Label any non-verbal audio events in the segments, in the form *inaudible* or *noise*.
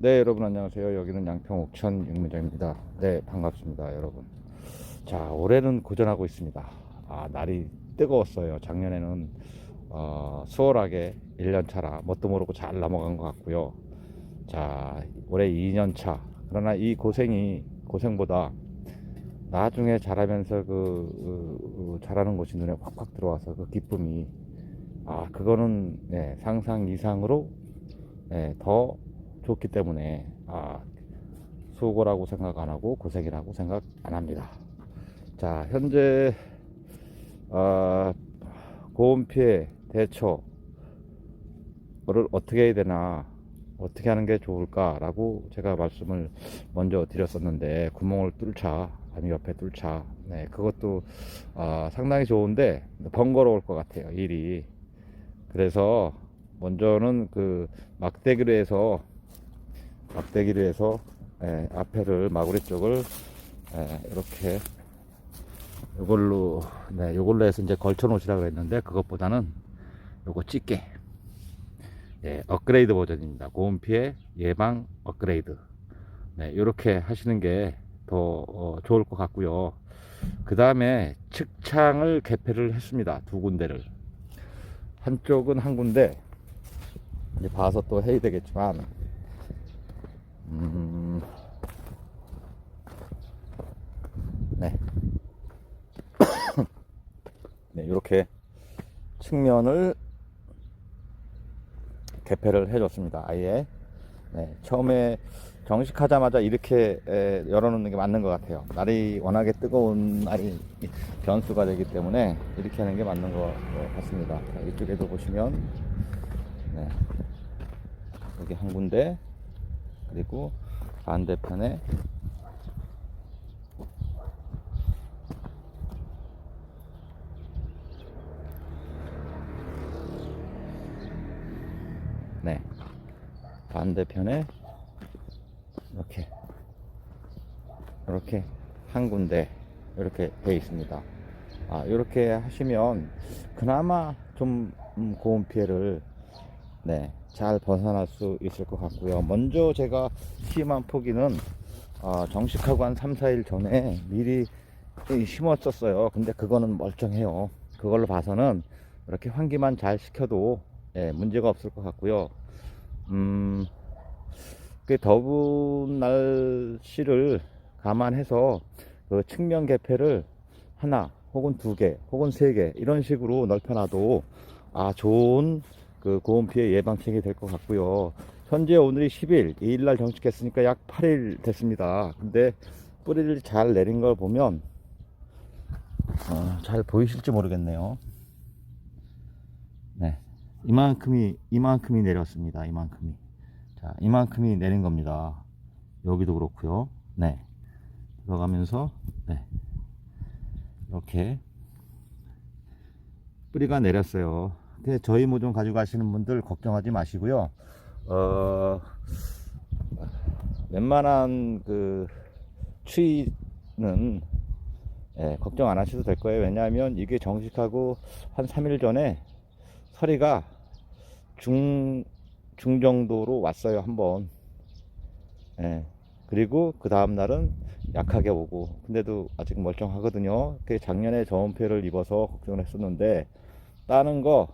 네 여러분 안녕하세요. 여기는 양평 옥천 육문장입니다. 네 반갑습니다 여러분. 자 올해는 고전하고 있습니다. 아 날이 뜨거웠어요. 작년에는 어, 수월하게 1년차라 뭣도 모르고 잘 넘어간 것 같고요. 자 올해 2년차. 그러나 이 고생이 고생보다 나중에 자라면서 그, 그, 그 자라는 것이 눈에 확확 들어와서 그 기쁨이 아 그거는 네, 상상 이상으로 네, 더 좋기 때문에 아, 수고라고 생각 안 하고 고생이라고 생각 안 합니다. 자 현재 아, 고온 피해 대처를 어떻게 해야 되나 어떻게 하는 게 좋을까라고 제가 말씀을 먼저 드렸었는데 구멍을 뚫자 아니 옆에 뚫자 네 그것도 아, 상당히 좋은데 번거로울 것 같아요 일이 그래서 먼저는 그 막대기로 해서 막대기로 해서 예, 앞에를 마구리 쪽을 예, 이렇게 이걸로 네 이걸로 해서 이제 걸쳐 놓으시라고 했는데 그것보다는 요거 찢게. 예, 업그레이드 버전입니다. 고온 피해 예방 업그레이드. 네 이렇게 하시는 게더 어, 좋을 것 같고요. 그 다음에 측창을 개폐를 했습니다. 두 군데를. 한쪽은 한 군데. 이제 봐서 또 해야 되겠지만 음, 네. *coughs* 네, 이렇게 측면을 개폐를 해줬습니다. 아예. 네, 처음에 정식하자마자 이렇게 에, 열어놓는 게 맞는 것 같아요. 날이 워낙에 뜨거운 날이 변수가 되기 때문에 이렇게 하는 게 맞는 것 같습니다. 자, 이쪽에도 보시면, 네. 여기 한 군데, 그리고 반대편에 네 반대편에 이렇게 이렇게 한 군데 이렇게 돼 있습니다. 아 이렇게 하시면 그나마 좀 음, 고온 피해를 네, 잘 벗어날 수 있을 것 같고요. 먼저 제가 심한 포기는 어, 정식하고 한 3, 4일 전에 미리 심었었어요. 근데 그거는 멀쩡해요. 그걸로 봐서는 이렇게 환기만 잘 시켜도 예, 문제가 없을 것 같고요. 음, 그 더운 날씨를 감안해서 그 측면 개폐를 하나 혹은 두 개 혹은 세 개 이런 식으로 넓혀놔도 아 좋은 그 고온 피해 예방책이 될 것 같고요. 현재 오늘이 10일, 2일 날 정식했으니까 약 8일 됐습니다. 근데 뿌리를 잘 내린 걸 보면 어, 잘 보이실지 모르겠네요. 네, 이만큼이 이만큼이 내렸습니다. 이만큼이 자, 이만큼이 내린 겁니다. 여기도 그렇고요. 네, 들어가면서 네 이렇게 뿌리가 내렸어요. 근데 저희 모종 가지고 가시는 분들 걱정하지 마시고요. 어, 웬만한 그 추위는 예, 걱정 안 하셔도 될 거예요. 왜냐하면 이게 정식하고 한 3일 전에 서리가 중, 중 정도로 왔어요. 한번. 예, 그리고 그 다음날은 약하게 오고. 근데도 아직 멀쩡하거든요. 그 작년에 저온폐를 입어서 걱정을 했었는데, 따는 거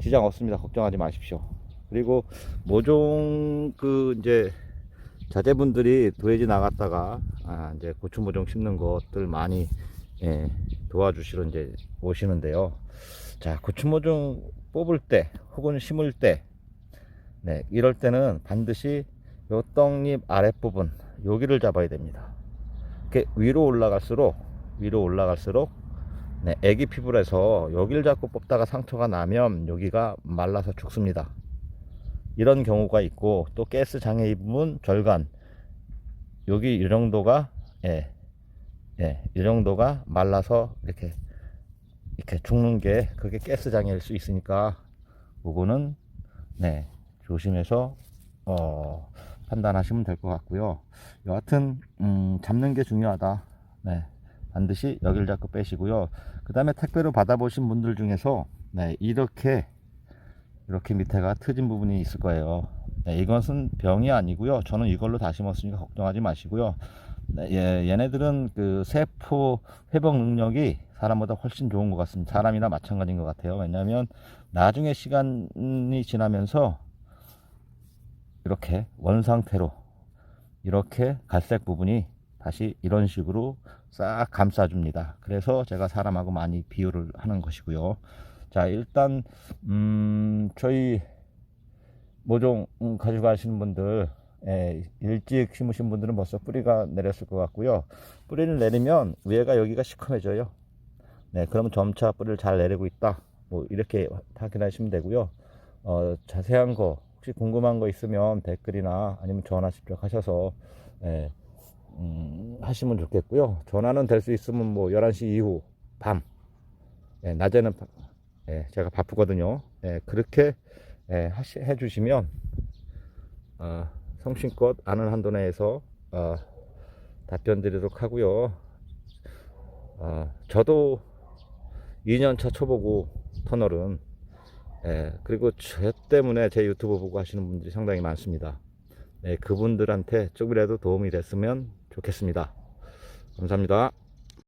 지장 없습니다. 걱정하지 마십시오. 그리고 모종 그 이제 자제분들이 도해지 나갔다가 아 이제 고추 모종 심는 것들 많이 예, 도와주시러 이제 오시는데요. 자 고추 모종 뽑을 때 혹은 심을 때 네, 이럴 때는 반드시 요 떡잎 아랫부분 여기를 잡아야 됩니다. 이렇게 위로 올라갈수록 위로 올라갈수록 네, 애기 피부라서 여기를 잡고 뽑다가 상처가 나면 여기가 말라서 죽습니다. 이런 경우가 있고 또 가스 장애 입으면 절간 여기 이 정도가 예, 예, 이 정도가 말라서 이렇게 이렇게 죽는 게 그게 가스 장애일 수 있으니까 그거는 네 조심해서 어, 판단하시면 될 것 같고요. 여하튼 음, 잡는 게 중요하다. 네. 반드시 여길 잡고 빼시고요. 그 다음에 택배로 받아보신 분들 중에서 네, 이렇게 이렇게 밑에가 트진 부분이 있을 거예요. 네, 이것은 병이 아니고요. 저는 이걸로 다시 먹었으니까 걱정하지 마시고요. 네, 예, 얘네들은 그 세포 회복 능력이 사람보다 훨씬 좋은 것 같습니다. 사람이나 마찬가지인 것 같아요. 왜냐하면 나중에 시간이 지나면서 이렇게 원 상태로 이렇게 갈색 부분이 다시 이런 식으로 싹 감싸줍니다. 그래서 제가 사람하고 많이 비유를 하는 것이고요. 자, 일단, 음, 저희 모종 음, 가져가시는 분들, 예, 일찍 심으신 분들은 벌써 뿌리가 내렸을 것 같고요. 뿌리를 내리면 위에가 여기가 시커매져요. 네, 그러면 점차 뿌리를 잘 내리고 있다. 뭐, 이렇게 확인하시면 되고요. 어, 자세한 거, 혹시 궁금한 거 있으면 댓글이나 아니면 전화 직접 하셔서, 예, 음, 하시면 좋겠고요. 전화는 될 수 있으면 뭐 11시 이후 밤. 예, 낮에는 바- 예, 제가 바쁘거든요. 예, 그렇게 예, 하시, 해주시면 어, 성심껏 아는 한도 내에서 어, 답변 드리도록 하고요. 어, 저도 2년차 초보고 터널은 예, 그리고 저 때문에 제 유튜브 보고 하시는 분들이 상당히 많습니다. 네, 그분들한테 조금이라도 도움이 됐으면 좋겠습니다. 감사합니다.